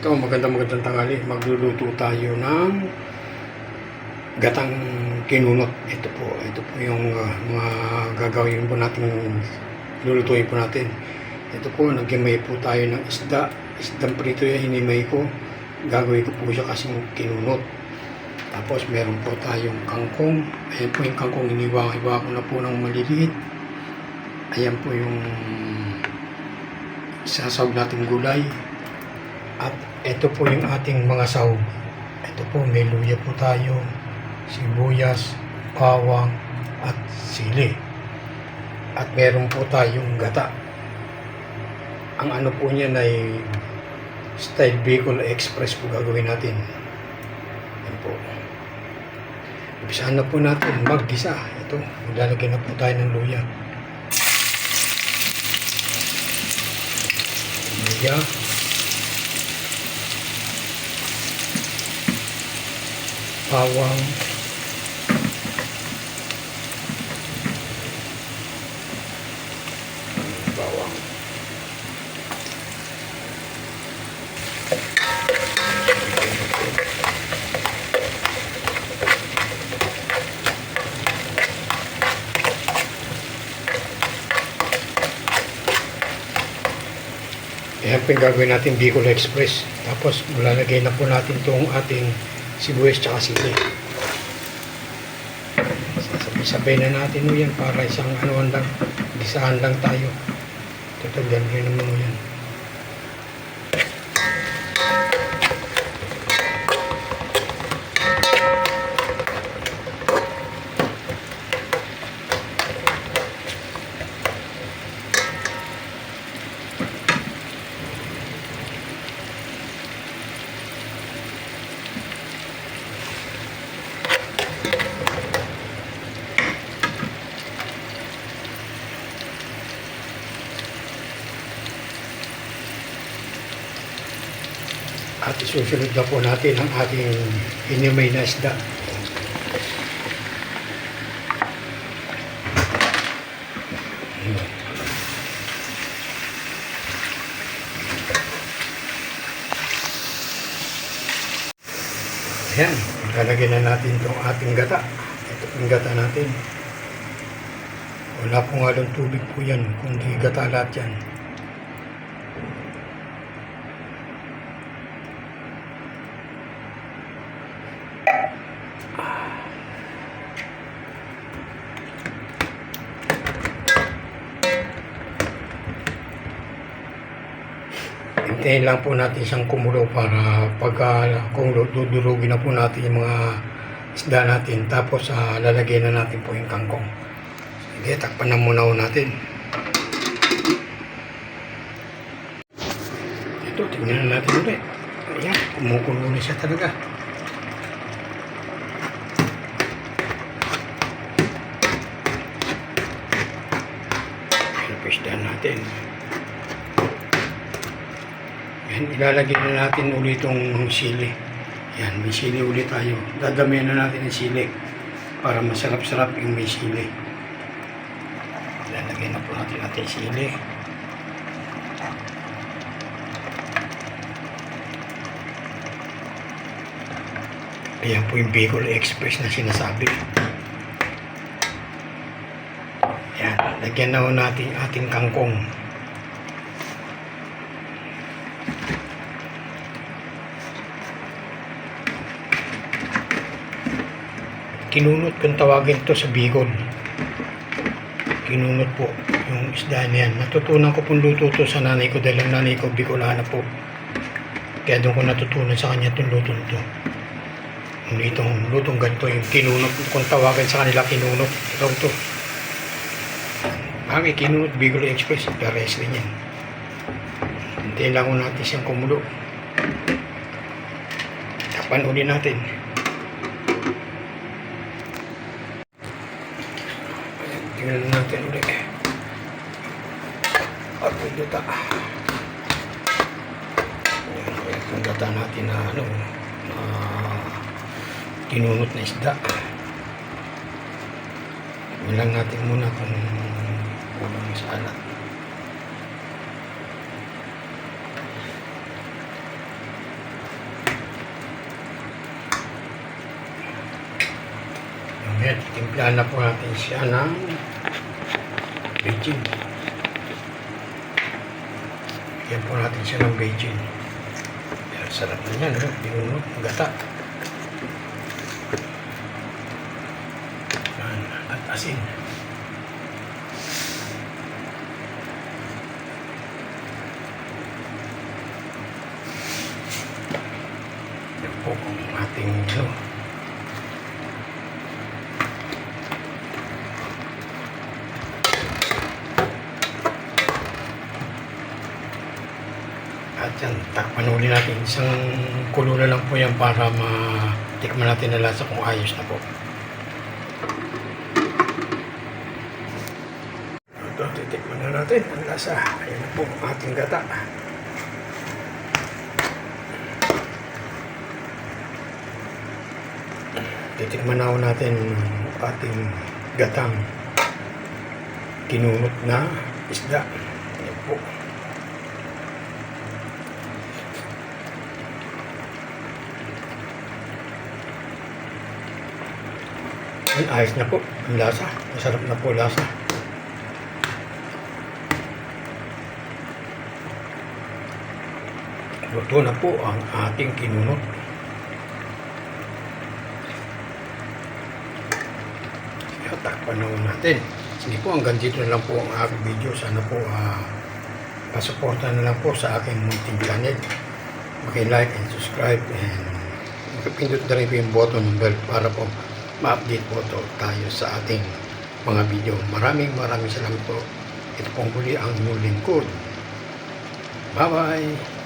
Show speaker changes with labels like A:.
A: Ito, magandang magandang tangali. Magluluto tayo ng gatang kinunot. Ito po, ito po yung ah, mga gagawin po natin, lulutuin po natin. Ito po, nagimay po tayo ng isda. Isdang prito yung hinimay ko. Gagawin ko po siya kasing kinunot. Tapos meron po tayong kangkong. Ayan po yung kangkong, iniwa-iwa ko na po ng maliliit. Ayan po yung sasawag nating gulay. Ito po yung ating mga sahog. Ito po, may luya po tayo, sibuyas, bawang, at sili. At meron po tayong gata. Ang ano po niyan ay style Bicol Express po gagawin natin. Yan po. Umpisahan na po natin maggisa. Ito, maglalagay na po tayo ng luya. Luya. Bawang bawang Ayan po yung gagawin natin Bicol Express. Tapos lalagay na po natin itong ating sibuyas tsaka sili. Sabay-sabay na natin mo yan para isang ano lang, gisahan lang tayo. Tatagal rin naman mo yan. At isusunod na po natin ang ating inimay na isda. Ayan, lalagyan na natin itong ating gata. Ito yung gata natin. Wala po nga tubig po yan, kundi gata lahat yan. Hintayin lang po natin siyang kumulo para pagka kung dudurugin na po natin yung mga isda natin tapos uh, lalagyan na natin po yung kangkong. Sige, takpan na muna natin. Ito, tingnan na natin ulit. Ayan, kumukulo na siya talaga. Isda natin. Yan, ilalagay na natin ulit itong sili. Yan, may sili ulit tayo. Dadamihan na natin ang sili para masarap-sarap yung may sili. Ilalagay na po natin natin sili. Ayan po yung Bicol Express na sinasabi. Yan, lagyan na ho natin ating kangkong. Kinunot kung tawagin to sa Bicol. Kinunot po yung isda na yan. Natutunan ko pong luto to sa nanay ko dahil ang nanay ko Bicolana po. Kaya doon ko natutunan sa kanya itong luto to. Yung itong lutong ganito yung kinunot kung tawagin sa kanila kinunot. Ito to. Bakit kinunot Bicol Express? Pares rin yan. Hintayin lang natin siyang kumulo. Tapan uli natin. Tingnan natin ulit. At may gata. Ayan, ang gata natin na ano, na tinunot na isda. Ilang natin muna kung walang sa alat. Ayan, timplahan na po natin siya ng Beijing. Yan po natin siya ng Beijing. Ayan, sarap na yan, no? Binunod, gata. Ayan, at asin. Yan po ang ating ano, At yan, takpan natin. Isang kulo na lang po yan para matikman natin na lasa kung ayos na po. Ito, titikman na natin ang lasa. Ayan na po ang ating gata. Titikman na natin ating gatang kinunot na isda. Ayan po. Ay, ayos na po. Ang lasa. Masarap na po lasa. Luto na po ang ating kinunot. Takpan na po natin. Sige po, hanggang dito na lang po ang aking video. Sana po ah, pasuporta na lang po sa aking munting channel. Maki-like and subscribe and makipindot na rin po yung button ng bell para po ma-update po to tayo sa ating mga video. Maraming maraming salamat po. Ito pong huli ang inyong lingkod. Bye-bye!